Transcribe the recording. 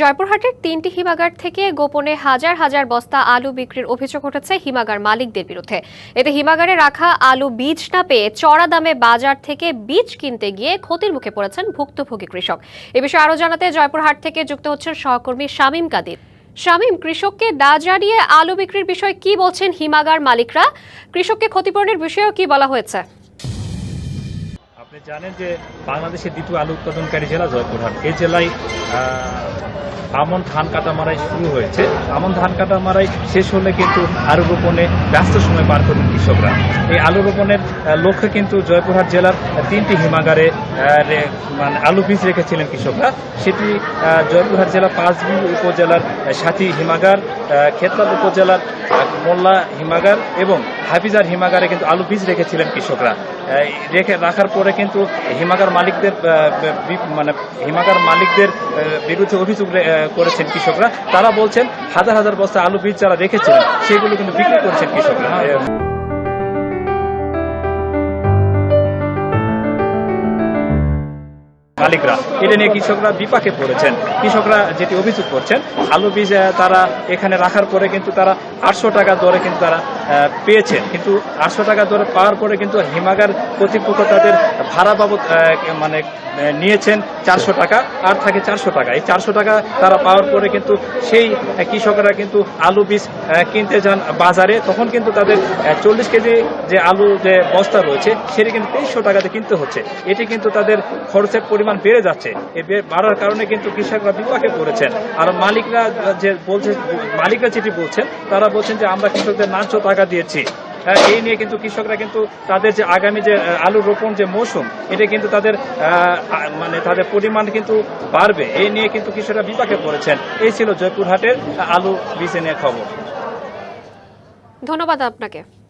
জয়পুরহাটের তিনটি হিমাগার থেকে গোপনে হাজার হাজার বস্তা আলু বিক্রির অভিযোগ উঠেছে হিমাগার মালিকদের বিরুদ্ধে। এতে হিমাগারে রাখা আলু বীজ না পেয়ে চড়া দামে বাজার থেকে বীজ কিনতে গিয়ে ক্ষতির মুখে পড়েছেন ভুক্তভোগী কৃষক। এ বিষয়ে আরও জানাতে জয়পুরহাট থেকে যুক্ত হচ্ছেন সহকর্মী শামীম কাদির। শামীম, কৃষককে দা জারিয়ে আলু বিক্রির বিষয়ে কি বলছেন হিমাগার মালিকরা? কৃষককে ক্ষতিপূরণের বিষয়েও কি বলা হয়েছে? আপনি জানেন যে বাংলাদেশের দ্বিতীয় আলু উৎপাদনকারী জেলা জয়পুরহাট। এই জেলায় আমন ধান কাটা মারাই শুরু হয়েছে। আমন ধান কাটা মারাই শেষ হলে কিন্তু আলু রোপণে ব্যস্ত সময় পার করবেন কৃষকরা। এই আলু রোপণের লক্ষ্যে কিন্তু জয়পুরহাট জেলার তিনটি হিমাগারে মানে আলু বীজ রেখেছিলেন কৃষকরা। সেটি জয়পুরহাট জেলা পাঁচবিল উপজেলার সাথী হিমাগার আহ, খেতলাল উপজেলার মোল্লা হিমাগার এবং হাফিজার হিমাগারে কিন্তু আলু বীজ রেখেছিলেন কৃষকরা। রেখে রাখার পরে কিন্তু হিমাগার মালিকদের মানে হিমাগার মালিকদের বিরুদ্ধে অভিযোগ করেছেন কৃষকরা। তারা বলছেন হাজার হাজার বস্তা আলু বীজ যারা রেখেছিলেন সেগুলো কিন্তু বিক্রি করছেন কৃষকরা। মালিকরা। এটা নিয়ে কৃষকরা বিপাকে পড়েছেন। কৃষকরা যেটি অভিযোগ করছেন, আলু বীজ তারা এখানে রাখার পরে কিন্তু তারা আটশো টাকা দরে কিন্তু তারা পেয়েছেন কিন্তু আটশো টাকা দরে পাওয়ার পরে কিন্তু হিমাগার কর্তৃপক্ষ তাদের ভাড়া বাবদ মানে নিয়েছেন চারশো টাকা। আর থাকে চারশো টাকা। এই চারশো টাকা তারা পাওয়ার পরে কিন্তু সেই কৃষকরা কিন্তু আলু বীজ কিনতে যান বাজারে। তখন কিন্তু তাদের চল্লিশ কেজি যে আলু যে বস্তা রয়েছে, সেটি কিন্তু তেইশশো টাকাতে কিনতে হচ্ছে। এটি কিন্তু তাদের খরচের পরিমাণ বেড়ে যাচ্ছে। বাড়ার কারণে কিন্তু কৃষকরা বিপাকে পড়েছেন। আর মালিকরা যে বলছে, মালিকরা যেটি বলছেন, তারা বলছেন যে আমরা কৃষকদের ন্যায্য টাকা দিয়েছি। হ্যাঁ, এই নিয়ে কিন্তু কৃষকরা কিন্তু তাদের যে আগামী যে আলু রোপণ যে মৌসুম এটা কিন্তু তাদের মানে তাদের পরিমাণ কিন্তু বাড়বে। এই নিয়ে কিন্তু কৃষকরা বিপাকে পড়েছেন। এই ছিল জয়পুরহাটের আলু বীজ নিয়ে খবর। ধন্যবাদ আপনাকে।